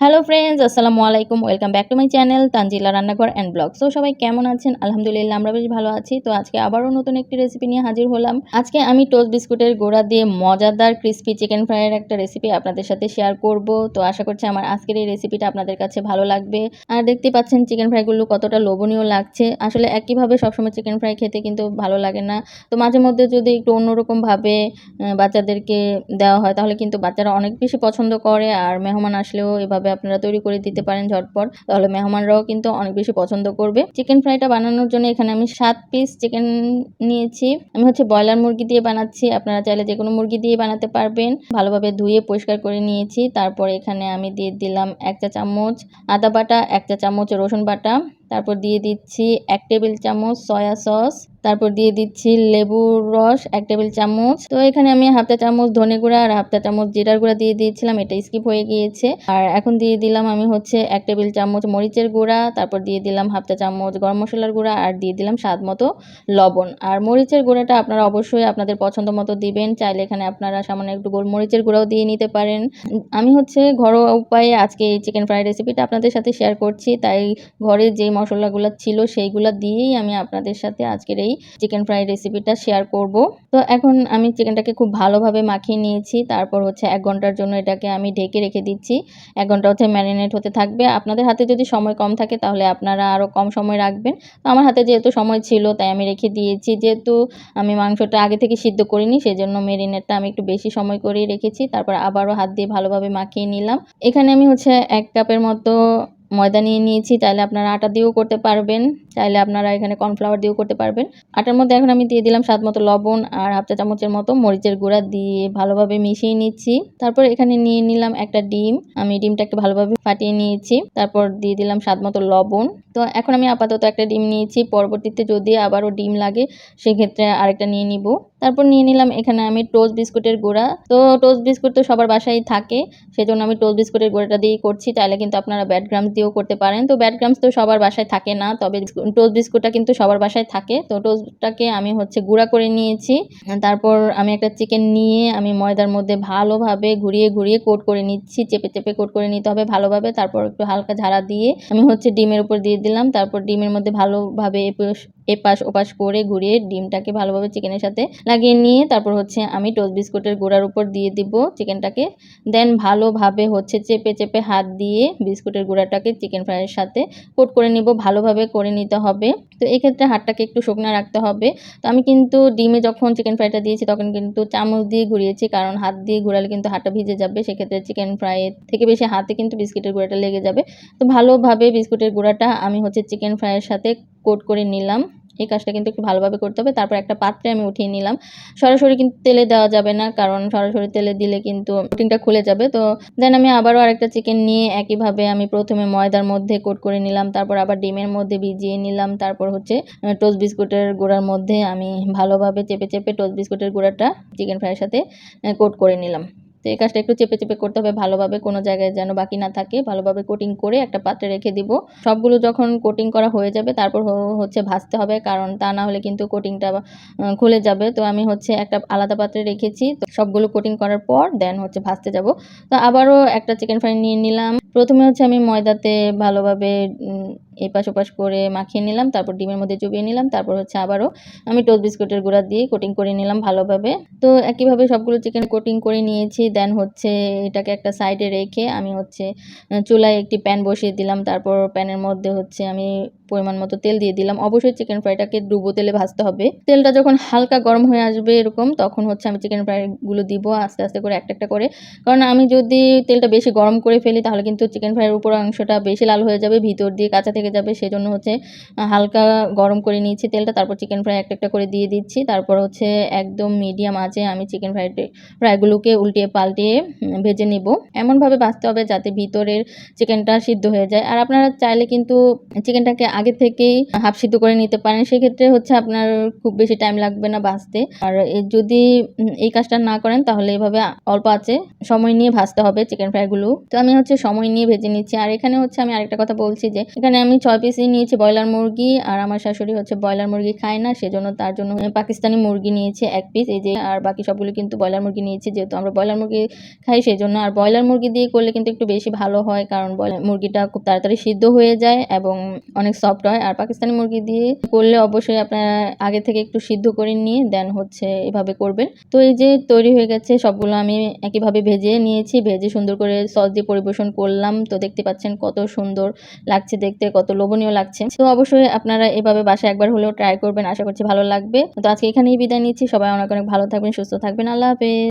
Hello friends আসসালামু আলাইকুম welcome back to my channel Tanjila রান্নাঘর অ্যান্ড ব্লগ সো সবাই কেমন আছেন? আলহামদুলিল্লাহ, আমরা বেশ ভালো আছি। তো আজকে আবারও নতুন একটি রেসিপি নিয়ে হাজির হলাম। আজকে আমি টোস্ট বিস্কুটের গোড়া দিয়ে মজাদার ক্রিস্পি চিকেন ফ্রাইয়ের একটা রেসিপি আপনাদের সাথে শেয়ার করব। তো আশা করছি আমার আজকের এই রেসিপিটা আপনাদের কাছে ভালো লাগবে। আর দেখতে পাচ্ছেন চিকেন ফ্রাইগুলো কতটা লোভনীয় লাগছে। আসলে একইভাবে সবসময় চিকেন ফ্রাই খেতে কিন্তু ভালো লাগে না। তো মাঝে মধ্যে যদি একটু অন্যরকমভাবে বাচ্চাদেরকে দেওয়া হয়, তাহলে কিন্তু বাচ্চারা অনেক বেশি পছন্দ করে। আর মেহমান আসলেও এভাবে আপনারা তৈরি করে দিতে পারেন ঝটপট। তাহলে মেহমানরাও কিন্তু অনেক বেশি পছন্দ করবে। চিকেন ফ্রাইটা বানানোর জন্য এখানে আমি সাত পিস চিকেন নিয়েছি। আমি হচ্ছে ব্রয়লার মুরগি দিয়ে বানাচ্ছি। আপনারা চাইলে যে কোনো মুরগি দিয়ে বানাতে পারবেন। ভালোভাবে ধুয়ে পরিষ্কার করে নিয়েছি। তারপর এখানে আমি দিয়ে দিলাম এক চা চামচ আদা বাটা, এক চা চামচ রসুন বাটা। তারপর দিয়ে দিচ্ছি এক টেবিল চামচ সয়া সস, তারপর দিয়ে দিচ্ছি লেবুর রস এক টেবিল চামচ। তো এখানে আমি হাফ চা চামচ ধনে গুঁড়া আর হাফ চা চামচ জিরার গুঁড়া দিয়ে দিয়েছিলাম, এটা স্কিপ হয়ে গিয়েছে। আর এখন দিয়ে দিলাম আমি হচ্ছে এক টেবিল চামচ মরিচের গুঁড়া, তারপর দিয়ে দিলাম হাফ চা চামচ গরম মশলার গুঁড়া আর দিয়ে দিলাম স্বাদ মতো লবণ। আর মরিচের গুঁড়াটা আপনারা অবশ্যই আপনাদের পছন্দ মতো দিবেন, চাইলে এখানে আপনারা সামান্য একটু গোল মরিচের গুঁড়াও দিয়ে নিতে পারেন। আমি হচ্ছে ঘরোয়া উপায়ে আজকে এই চিকেন ফ্রাই রেসিপিটা আপনাদের সাথে শেয়ার করছি, তাই ঘরে যে মশলাগুলো ছিল সেইগুলো দিয়েই আমি আপনাদের সাথে আজকের এই চিকেন ফ্রাই রেসিপিটা শেয়ার করব। তো এখন আমি চিকেনটাকে খুব ভালোভাবে মাখিয়ে নিয়েছি। তারপর হচ্ছে এক ঘণ্টার জন্য এটাকে আমি ঢেকে রেখে দিচ্ছি। এক ঘণ্টা হচ্ছে ম্যারিনেট হতে থাকবে। আপনাদের হাতে যদি সময় কম থাকে তাহলে আপনারা আরও কম সময় রাখবেন। তো আমার হাতে যেহেতু সময় ছিল তাই আমি রেখে দিয়েছি। যেহেতু আমি মাংসটা আগে থেকে সিদ্ধ করিনি সেজন্য মেরিনেটটা আমি একটু বেশি সময় করেই রেখেছি। তারপর আবারও হাত দিয়ে ভালোভাবে মাখিয়ে নিলাম। এখানে আমি হচ্ছে এক কাপের মতো ময়দা নিয়ে নিয়েছি চাইলে আপনারা আটা দিয়েও করতে পারবেন। চাইলে আপনারা এখানে কর্নফ্লাওয়ার দিয়েও করতে পারবেন। আটার মধ্যে এখন আমি দিয়ে দিলাম স্বাদ মতো লবণ আর হাফ চা চামচের মতো মরিচের গুঁড়া দিয়ে ভালোভাবে মিশিয়ে নিচ্ছি। তারপর এখানে নিয়ে নিলাম একটা ডিম। আমি ডিমটা একটু ভালোভাবে ফাটিয়ে নিয়েছি। তারপর দিয়ে দিলাম স্বাদ মতো লবণ। তো এখন আমি আপাতত একটা ডিম নিয়েছি, পরবর্তীতে যদি আবারও ডিম লাগে, সেক্ষেত্রে আরেকটা নিয়ে নিব। তারপর নিয়ে নিলাম এখানে আমি টোস্ট বিস্কুটের গুঁড়া। তো টোস্ট বিস্কুট তো সবার বাসায় থাকে, সেজন্য আমি টোস্ট বিস্কুটের গুঁড়াটা দিয়েই করছি। চাইলে কিন্তু আপনারা ব্যাড গ্রামস দিয়েও করতে পারেন। তো ব্যাড গ্রামস তো সবার বাসায় থাকে না, তবে টোস্ট বিস্কুটটা কিন্তু সবার বাসায় থাকে। তো টোস্টটাকে আমি হচ্ছে গুঁড়া করে নিয়েছি। তারপর আমি একটা চিকেন নিয়ে আমি ময়দার মধ্যে ভালোভাবে ঘুরিয়ে ঘুরিয়ে কোট করে নিচ্ছি। চেপে চেপে কোট করে নিতে হবে ভালোভাবে। তারপর একটু হালকা ঝাড়া দিয়ে আমি হচ্ছে ডিমের উপর দিয়ে দিলাম তারপর ডিমের মধ্যে ভালোভাবে এপাশ ওপাশ করে ঘুরিয়ে ডিমটাকে ভালোভাবে চিকেনের সাথে লাগিয়ে নিয়ে তারপর হচ্ছে আমি টোস্ট বিস্কুটের গোড়ার উপর দিয়ে দিব চিকেনটাকে। দেন ভালোভাবে হচ্ছে চেপে চেপে হাত দিয়ে বিস্কুটের গুঁড়াটাকে চিকেন ফ্রাইয়ের সাথে কোট করে নিব, ভালোভাবে করে নিতে হবে। তো এই ক্ষেত্রে হাতটাকে একটু শুকনা রাখতে হবে। তো আমি কিন্তু ডিমে যখন চিকেন ফ্রাইটা দিয়েছি তখন কিন্তু চামচ দিয়ে ঘুরিয়েছি, কারণ হাত দিয়ে ঘুরালে কিন্তু হাতটা ভিজে যাবে। সেক্ষেত্রে চিকেন ফ্রাইয়ের থেকে বেশি হাতে কিন্তু বিস্কুটের গুঁড়াটা লেগে যাবে। তো ভালোভাবে বিস্কুটের গুঁড়াটা আমি হচ্ছে চিকেন ফ্রাইয়ের সাথে কোট করে নিলাম। এই কাজটা কিন্তু একটু ভালোভাবে করতে হবে। তারপর একটা পাত্রে আমি উঠিয়ে নিলাম। সরাসরি কিন্তু তেলে দেওয়া যাবে না, কারণ সরাসরি তেলে দিলে কিন্তু প্রোটিনটা খুলে যাবে। তো দেন আমি আবারও আরেকটা চিকেন নিয়ে একইভাবে আমি প্রথমে ময়দার মধ্যে কোট করে নিলাম, তারপর আবার ডিমের মধ্যে ভিজিয়ে নিলাম, তারপর হচ্ছে টোস্ট বিস্কুটের গুঁড়ার মধ্যে আমি ভালোভাবে চেপে চেপে টোস্ট বিস্কুটের গুঁড়াটা চিকেন ফ্রাইয়ের সাথে কোট করে নিলাম। তো এই কাজটা একটু চেপে চেপে করতে হবে ভালোভাবে কোনো জায়গায় যেন বাকি না থাকে। ভালোভাবে কোটিং করে একটা পাত্রে রেখে দিব। সবগুলো যখন কোটিং করা হয়ে যাবে তারপর হচ্ছে ভাজতে হবে, কারণ তা না হলে কিন্তু কোটিংটা খুলে যাবে। তো আমি হচ্ছে একটা আলাদা পাত্রে রেখেছি। তো সবগুলো কোটিং করার পর দেন হচ্ছে ভাজতে যাব। তো আবারও একটা চিকেন ফ্রাই নিয়ে নিলাম। প্রথমে হচ্ছে আমি ময়দাতে ভালোভাবে এপাশ ওপাশ করে মাখিয়ে নিলাম, তারপর ডিমের মধ্যে চুবিয়ে নিলাম, তারপর হচ্ছে আবারও আমি টোস্ট বিস্কুটের গুঁড়া দিয়ে কোটিং করে নিলাম ভালোভাবে। তো একইভাবে সবগুলো চিকেন কোটিং করে নিয়েছি দেন হচ্ছে এটাকে একটা সাইডে রেখে আমি হচ্ছে চুলায় একটি প্যান বসিয়ে দিলাম, তারপর প্যানের মধ্যে হচ্ছে আমি পরিমাণ মতো তেল দিয়ে দিলাম। অবশ্যই চিকেন ফ্রাইটাকে ডুবো তেলে ভাজতে হবে। তেলটা যখন হালকা গরম হয়ে আসবে এরকম, তখন হচ্ছে আমি চিকেন ফ্রাইগুলো দিব আস্তে আস্তে করে একটা একটা করে। কারণ আমি যদি তেলটা বেশি গরম করে ফেলি, তাহলে কিন্তু চিকেন ফ্রাইয়ের উপর অংশটা বেশি লাল হয়ে যাবে, ভিতর দিয়ে কাঁচা থেকে যাবে। সেজন্য হচ্ছে হালকা গরম করে নিয়েছি তেলটা, তারপর চিকেন ফ্রাই একটা একটা করে দিয়ে দিচ্ছি। তারপর হচ্ছে একদম মিডিয়াম আঁচে আমি চিকেন ফ্রাই ফ্রাইগুলোকে উল্টিয়ে পাল্টিয়ে ভেজে নিব। এমনভাবে ভাজতে হবে যাতে ভিতরের চিকেনটা সিদ্ধ হয়ে যায়। আর আপনারা চাইলে কিন্তু চিকেনটাকে আগে থেকেই হাফ সিদ্ধ করে নিতে পারেন, সেক্ষেত্রে হচ্ছে আপনার খুব বেশি টাইম লাগবে না ভাজতে। আর যদি এই কাজটা না করেন, তাহলে এভাবে অল্প আছে সময় নিয়ে ভাজতে হবে চিকেন ফ্রাইগুলো তো আমি হচ্ছে সময় নিয়ে ভেজে নিচ্ছি। আর এখানে হচ্ছে আমি আরেকটা কথা বলছি যে, এখানে আমি ছয় পিসই নিয়েছি ব্রয়লার মুরগি, আর আমার শাশুড়ি হচ্ছে ব্রয়লার মুরগি খায় না, সেজন্য তার জন্য পাকিস্তানি মুরগি নিয়েছে এক পিস এই যে, আর বাকি সবগুলো কিন্তু ব্রয়লার মুরগি নিয়েছি, যেহেতু আমরা ব্রয়লার মুরগি খাই সেই জন্য আর ব্রয়লার মুরগি দিয়ে করলে কিন্তু একটু বেশি ভালো হয়, কারণ মুরগিটা খুব তাড়াতাড়ি সিদ্ধ হয়ে যায় এবং অনেক সফট হয়। আর পাকিস্তানি মুরগি দিয়ে করলে অবশ্যই আপনার আগে থেকে একটু সিদ্ধ করে নিয়ে দেন হচ্ছে এভাবে করবেন। তো এই যে তৈরি হয়ে গেছে সবগুলো আমি একইভাবে ভেজে নিয়েছি। ভেজে সুন্দর করে সস দিয়ে পরিবেশন করলাম। তো দেখতে পাচ্ছেন কত সুন্দর লাগছে দেখতে, কত লোভনীয় লাগছে। তো অবশ্যই আপনারা এভাবে বাসায় একবার হলেও ট্রাই করবেন। আশা করছি ভালো লাগবে। তো আজকে এখানেই বিদায় নিচ্ছি। সবাই অনেক অনেক ভালো থাকবেন, সুস্থ থাকবেন। আল্লাহ হাফেজ।